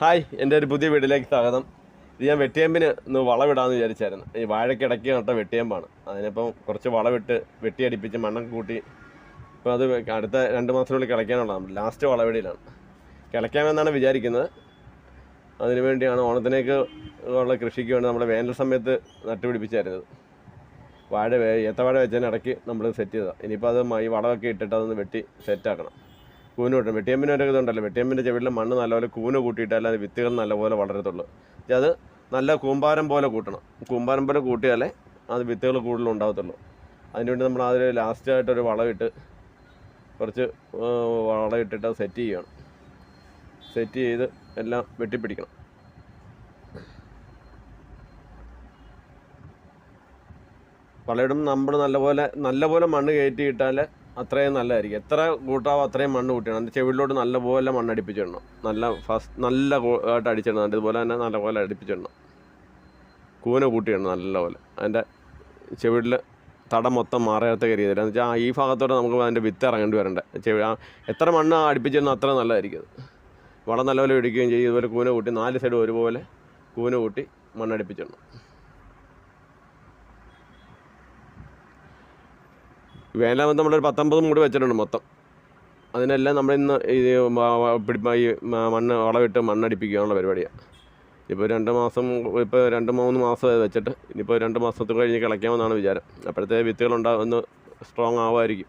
Hi എന്റെ ഒരു പുതിയ വീട്ടിലേക്ക് സ്വാഗതം. ഇത് ഞാൻ വെട്ടിയമ്പിന് ഒന്ന് വളവിടാമെന്ന് വിചാരിച്ചായിരുന്നു. ഈ വാഴക്കിടയ്ക്ക് നട്ട വെട്ടിയമ്പാണ്. അതിനിപ്പം കുറച്ച് വളവിട്ട് വെട്ടിയടിപ്പിച്ച് മണ്ണൊക്കെ കൂട്ടി ഇപ്പോൾ അത് അടുത്ത രണ്ട് മാസത്തിനുള്ളിൽ കിളയ്ക്കാനുള്ളതാണ്. ലാസ്റ്റ് വളവിടിയിലാണ് കിളയ്ക്കാമെന്നാണ് വിചാരിക്കുന്നത്. അതിനു വേണ്ടിയാണ് ഓണത്തിനേക്ക് ഉള്ള കൃഷിക്ക് വേണ്ടി നമ്മുടെ വേനൽ സമയത്ത് നട്ടുപിടിപ്പിച്ചായിരുന്നത് വാഴ ഏത്തവാഴ വെച്ചതിന് ഇടയ്ക്ക് നമ്മൾ സെറ്റ് ചെയ്തതാണ്. ഇനിയിപ്പോൾ അത് ഈ വളമൊക്കെ ഇട്ടിട്ട് അതൊന്ന് വെട്ടി സെറ്റാക്കണം കൂന് കൂട്ടും വെട്ടിയമ്പിന് ഒരു ഇതുണ്ടല്ലോ. വെട്ടിയമ്പിന്റെ ചെവിളിൽ മണ്ണ് നല്ലപോലെ കൂന് കൂട്ടിയിട്ടാലേ അത് വിത്തുകൾ നല്ലപോലെ വളരത്തുള്ളൂ. അത് നല്ല കൂമ്പാരം പോലെ കൂട്ടണം. കൂമ്പാരം പോലെ കൂട്ടിയാലേ അത് വിത്തുകൾ കൂടുതലും ഉണ്ടാകത്തുള്ളൂ അതിനുവേണ്ടി നമ്മൾ അതിൽ ലാസ്റ്റായിട്ടൊരു വളമിട്ട് കുറച്ച് വളമിട്ടിട്ട് അത് സെറ്റ് ചെയ്യണം. സെറ്റ് ചെയ്ത് എല്ലാം വെട്ടിപ്പിടിക്കണം. വളയിടും നമ്മൾ നല്ലപോലെ നല്ലപോലെ മണ്ണ് കയറ്റിയിട്ടാൽ അത്രയും നല്ലതായിരിക്കും. എത്ര കൂട്ടാവോ അത്രയും മണ്ണ് കൂട്ടിയിടണം. അതിന്റെ ചെവിളിലോട്ട് നല്ലപോലെ മണ്ണ് അടിപ്പിച്ചിടണം നല്ല ഫസ്റ്റ് നല്ല ആയിട്ട് അടിച്ചിടണം. ഇതുപോലെ തന്നെ നല്ലപോലെ അടിപ്പിച്ചിടണം കൂന കൂട്ടിയിടണം നല്ലപോലെ അതിന്റെ ചെവിടിൽ തടം മൊത്തം മാറാത്ത രീതിയിൽ. എന്ന് വെച്ചാൽ ഈ ഭാഗത്തോടെ നമുക്ക് അതിന്റെ വിത്ത് ഇറങ്ങേണ്ടി വരണ്ട. ചെവി എത്ര മണ്ണ് അടിപ്പിച്ചിരുന്നോ അത്ര നല്ലതായിരിക്കും വളം നല്ലപോലെ ഇടിക്കുകയും ചെയ്യും. ഇതുപോലെ കൂന കൂട്ടി നാല് സൈഡും ഒരുപോലെ കൂന കൂട്ടി മണ്ണടിപ്പിച്ചിടണം വേനലാകുമ്പോൾ നമ്മളൊരു പത്തൊമ്പത് മൂട് വെച്ചിട്ടുണ്ട് മൊത്തം. അതിനെല്ലാം നമ്മൾ ഇന്ന് പിടി- ഈ മണ്ണ് വളമിട്ട് മണ്ണടിപ്പിക്കാനുള്ള പരിപാടിയാണ് ഇപ്പോൾ രണ്ട് മാസം ഇപ്പോൾ രണ്ട് മൂന്ന് മാസം വെച്ചിട്ട് ഇനിയിപ്പോൾ രണ്ട് മാസത്തിൽ കഴിഞ്ഞ് കിളയ്ക്കാമെന്നാണ് വിചാരം. അപ്പോഴത്തെ വിത്തുകളുണ്ടാകും ഒന്ന് സ്ട്രോങ് ആവുമായിരിക്കും.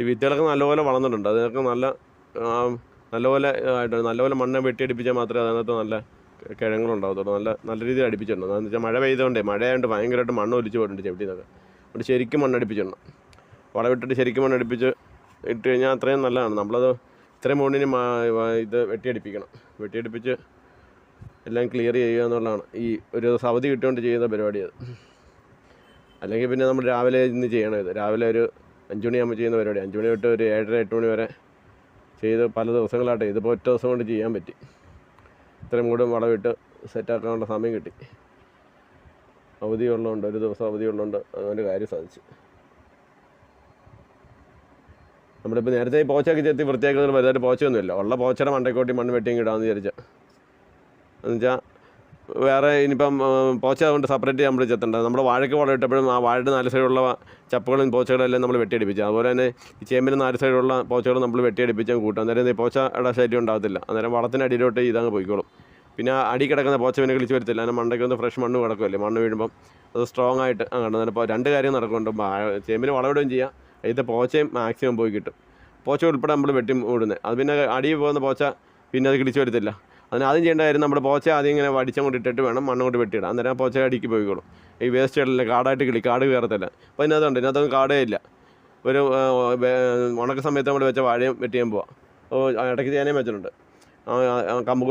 ഈ വിത്തുകളൊക്കെ നല്ലപോലെ വളർന്നിട്ടുണ്ട്. അതിനൊക്കെ നല്ല നല്ലപോലെ ആയിട്ട് നല്ലപോലെ മണ്ണ് വെട്ടിയടിപ്പിച്ചാൽ മാത്രമേ അതിനകത്ത് നല്ല കിഴങ്ങുകളുണ്ടാകത്തുള്ളൂ നല്ല നല്ല രീതിയിൽ അടിപ്പിച്ചിട്ടുണ്ട് അതെന്ന് വെച്ചാൽ മഴ പെയ്തുകൊണ്ടേ മഴയായതുകൊണ്ട് ഭയങ്കരമായിട്ട് മണ്ണ് ഒലിച്ച് പോയിട്ടുണ്ട് ചെവിട്ടിന്നൊക്കെ അതുകൊണ്ട് ശരിക്കും മണ്ണടിപ്പിച്ചിടണം വളവിട്ടിട്ട് ശരിക്കും മണ്ണടിപ്പിച്ച് ഇട്ട് കഴിഞ്ഞാൽ അത്രയും നല്ലതാണ്. നമ്മളത് ഇത്രയും മുകളിന് ഇത് വെട്ടിയടിപ്പിക്കണം. വെട്ടിയടിപ്പിച്ച് എല്ലാം ക്ലിയർ ചെയ്യുക എന്നുള്ളതാണ്. ഈ ഒരു ദിവസം അവധി കിട്ടുകൊണ്ട് ചെയ്യുന്ന പരിപാടി അത്. അല്ലെങ്കിൽ പിന്നെ നമ്മൾ രാവിലെ ഇന്ന് ചെയ്യണം ഇത്. രാവിലെ ഒരു അഞ്ച് ചെയ്യുന്ന പരിപാടി. അഞ്ച് മണി തൊട്ട് ഒരു ഏഴര എട്ട് മണി വരെ ചെയ്ത് പല ദിവസങ്ങളായിട്ട് ഇതിപ്പോൾ ഒറ്റ ദിവസം കൊണ്ട് ചെയ്യാൻ പറ്റി. ഇത്രയും കൂടെ വളമിട്ട് സെറ്റാക്കാനുള്ള സമയം കിട്ടി. അവധി ഉള്ളതുകൊണ്ട് ഒരു ദിവസം അവധി ഉള്ളതുകൊണ്ട് അങ്ങനെ കാര്യം സാധിച്ചു. നമ്മളിപ്പോൾ നേരത്തെ പോച്ചയൊക്കെ ചെത്തി വൃത്തിയാക്കുന്നത് വലുതായിട്ട് പോച്ചയൊന്നുമില്ല. ഉള്ള പോച്ചയുടെ മണ്ടക്കോട്ടി മണ്ണ് വെട്ടിയും കിടാമെന്ന് വിചാരിച്ചാൽ എന്നുവെച്ചാൽ വേറെ ഇനിയിപ്പം പോച്ച കൊണ്ട് സെപ്പറേറ്റ് നമ്മൾ ചെത്തണ്ട. നമ്മുടെ വാഴയ്ക്ക് വളം ഇട്ടപ്പോഴും ആ വാഴയുടെ നാല് സൈഡുള്ള ചപ്പുകളും പോച്ചകളും എല്ലാം നമ്മൾ വെട്ടിയടിപ്പിച്ചു. അതുപോലെ തന്നെ ഈ ചേമ്പിന് നാല് സൈഡുള്ള പോച്ചകളും നമ്മൾ വെട്ടിയടിപ്പിച്ചാൽ കൂട്ടും. അന്നേരം ഈ പോച്ചയുടെ ശല്യം ഉണ്ടാകത്തില്ല അന്നേരം വളത്തിന് അടിയിലോട്ട് ഇതങ്ങ് പോയിക്കോളും. പിന്നെ അടി കിടക്കുന്ന പോച്ച പിന്നെ കിളിച്ച് വരത്തില്ല. അതിന് മണ്ടയ്ക്ക് ഒന്ന് ഫ്രഷ് മണ്ണ് കിടക്കുമല്ലേ മണ്ണ് വീഴുമ്പം അത് സ്ട്രോങ് ആയിട്ട് അങ്ങനെ അപ്പോൾ രണ്ട് കാര്യം നടക്കുന്നുണ്ട്. ചേമ്പിന് വളമിടുകയും ചെയ്യാം. അതിന്റെ പോച്ചയും മാക്സിമം പോയി കിട്ടും. പോച്ച ഉൾപ്പെടെ നമ്മൾ വെട്ടി മൂടുന്നത്. അത് പിന്നെ അടിയിൽ പോകുന്ന പോച്ച പിന്നെ അത് കിളിച്ച് വരത്തില്ല. അതിന് ആദ്യം ചെയ്യേണ്ട കാര്യം നമ്മുടെ പോച്ച ആദ്യം ഇങ്ങനെ വടിച്ചം കൊണ്ട് ഇട്ടിട്ട് വേണം മണ്ണ് കൊണ്ട് വെട്ടിയിടാം അന്നേരം ആ പോച്ച അടിക്ക് പോയിക്കോളും. ഈ വേസ്റ്റ് വേസ്റ്റുകളിലെ കാടായിട്ട് കിളി കാട് കയറത്തില്ല. അപ്പോൾ ഇതിനകത്തുണ്ട്. ഇതിനകത്തൊന്നും കാടേ ഇല്ല. ഒരു ഉണക്ക സമയത്ത് നമ്മൾ വെച്ച വാഴയും വെട്ടിയാൻ പോവാം. അപ്പോൾ ഇടയ്ക്ക് ചെയ്യാനേ വെച്ചിട്ടുണ്ട്. ആ,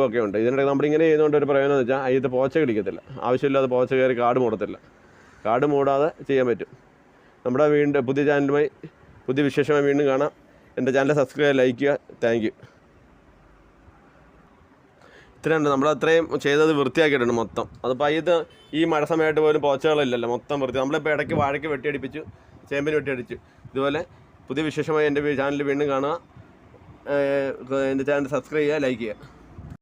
ഒക്കെ ഉണ്ട്. ഇതിനിടയ്ക്ക് നമ്മളിങ്ങനെ ചെയ്യുന്നതുകൊണ്ട് ഒരു പ്രയോജനം എന്ന് വെച്ചാൽ അതിൽ പോച്ച കിളിക്കത്തില്ല. ആവശ്യമില്ലാതെ പോച്ച കയറി കാട് മൂടത്തില്ല. കാട് മൂടാതെ ചെയ്യാൻ പറ്റും. നമ്മുടെ വീണ്ടും പുതിയ ചാനലുമായി പുതിയ വിശേഷമായി വീണ്ടും കാണാം. എന്റെ ചാനൽ സബ്സ്ക്രൈബ് ലൈക്ക് ചെയ്യുക. താങ്ക് ഇത്രയുണ്ട്. നമ്മൾ അത്രയും ചെയ്തത് വൃത്തിയാക്കിയിട്ടുണ്ട് മൊത്തം. അതിപ്പോൾ ഇത് ഈ മഴ സമയമായിട്ട് പോലും പോച്ചകളില്ലല്ലോ മൊത്തം വൃത്തി. നമ്മളിപ്പോൾ ഇടയ്ക്ക് വാഴയ്ക്ക് വെട്ടിയടിപ്പിച്ചു ചേമ്പിന് വെട്ടിയടിച്ചു. ഇതുപോലെ പുതിയ വിശേഷമായി എന്റെ ചാനൽ വീണ്ടും കാണുക. എന്റെ ചാനൽ സബ്സ്ക്രൈബ് ചെയ്യുക ലൈക്ക് ചെയ്യുക.